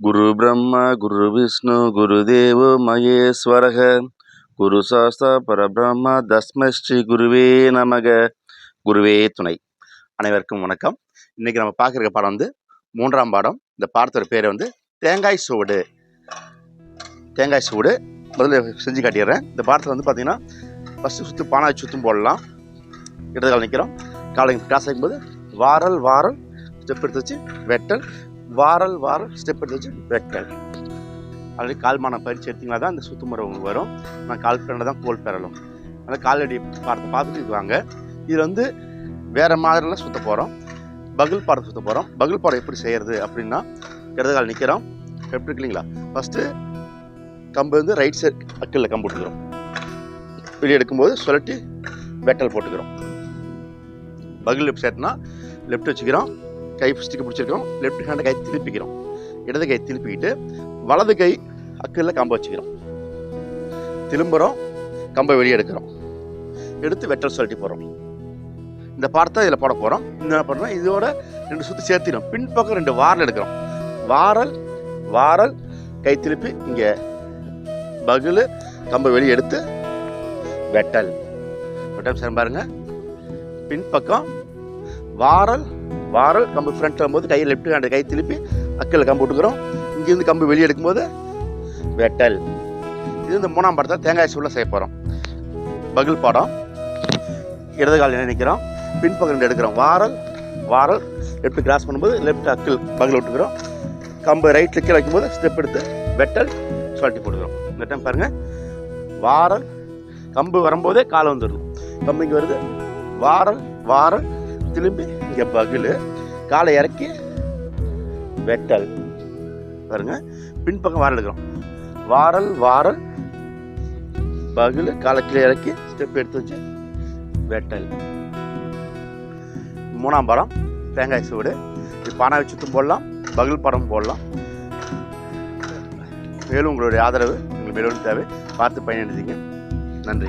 குரு பிரம்மா குரு விஷ்ணு குரு தேவோ மகேஸ்வரக. குரு சாஸ்தா பரபிரம்மா தஸ்ம ஸ்ரீ குருவே நமக. குருவே துணை. அனைவருக்கும் வணக்கம். இன்றைக்கி நம்ம பார்க்குற பாடம் வந்து மூன்றாம் பாடம். இந்த பாடத்தோட பேர் வந்து தேங்காய் சூடு. தேங்காய் சூடு. முதல்ல செஞ்சு காட்டிடுறேன். இந்த பாடத்தில் வந்து பார்த்தீங்கன்னா ஃபஸ்ட்டு சுற்று பானை சுற்றும் போடலாம். இடதுகால் நிற்கிறோம் காலை கிராஸ் ஆகும்போது வாரல் வாரல் ஸ்டெப் எடுத்து வச்சு வெட்டல். வாரல் வாரல் ஸ்டெப் எடுத்து வச்சு வெட்டல் ஆல்ரெடி கால்மான பயிற்சி எடுத்திங்கன்னா தான் இந்த சுத்துமுறை உங்களுக்கு வரும். நான் கால் பேரில் தான் கோல் பெறலும். அந்த காலடி பாடத்தை பார்த்துட்டு வாங்க இதில் வந்து வேறு மாதிரிலாம் சுற்ற போகிறோம் பகுல் பாடம் சுற்ற போகிறோம் பகுல் பாடம் எப்படி செய்கிறது அப்படின்னா இடது கால் நிற்கிறோம் எப்படி இருக்கு இல்லைங்களா? ஃபஸ்ட்டு கம்பு வந்து ரைட் சைட் அக்கில் கம்பு விட்டுக்கிறோம். வெளியே எடுக்கும்போது சுழட்டி வெட்டல் போட்டுக்கிறோம். பகுல் லெஃப்ட் சைட்னா லெஃப்ட் வச்சுக்கிறோம். கை ஸ்டிக்கு பிடிச்சிருக்கோம் லெஃப்ட் ஹேண்டை கை திருப்பிக்கிறோம். இடது கை திருப்பிக்கிட்டு வலது கை அக்கில் கம்பை வச்சுக்கிறோம். திரும்புகிறோம் கம்பை வெளியே எடுக்கிறோம். எடுத்து வெட்டல் சொல்லிட்டு போகிறோம் இந்த பாடத்தை இதில் போட போகிறோம் என்ன பண்ணுறோம் இதோட ரெண்டு சுற்றி சேர்த்திடும் பின்பக்கம் ரெண்டு வாரல் எடுக்கிறோம். வாரல் வாரல் கை திருப்பி இங்கே பகுலு கம்பை வெளியே எடுத்து வெட்டல். வெட்டல் சார் பாருங்க பின்பக்கம் வாரல் வாரல் கம்பு ஃப்ரண்ட்டில் வரும்போது கை லெஃப்ட் ஹேண்டு கை திருப்பி அக்கில் கம்பு விட்டுக்கிறோம். இங்கேருந்து கம்பு வெளியே எடுக்கும்போது வெட்டல். இது இந்த மூணாம் படத்தை தேங்காய் சூழல செய்ய போகிறோம் பகில் பாடம். இடது கால் நினைக்கிறோம் பின்பக்கம் ரெண்டு எடுக்கிறோம். வாரல் வாரல். லெஃப்ட் கிராஸ் பண்ணும்போது லெஃப்ட் அக்கில் பகில் விட்டுக்கிறோம். கம்பு ரைட்டில் கீழே வைக்கும்போது ஸ்டெப் எடுத்து வெட்டல் சுழட்டி போட்டுக்கிறோம். இந்த டைம் பாருங்கள் வாரல் கம்பு வரும்போதே காலை வந்துடுது கம்பு இங்கே வருது. வாரல் வாரல். திரும்பி இங்கே பகில். காலை இறக்கி வெட்டல். பாருங்க. பின்பக்கம் வாரல் எடுக்கிறோம் வாரல் வாரல். பகில் காலை கீழே இறக்கி ஸ்டெப் எடுத்து வச்சு வெட்டல். மூணாம் படம் தேங்காய் சூடு. இது பானை வச்சுட்டும் போடலாம். பகில் படம் போடலாம். மேலும் உங்களுடைய ஆதரவு எங்களுக்கு மேலும் தேவை. பார்த்து பயனடைந்தீங்க. நன்றி.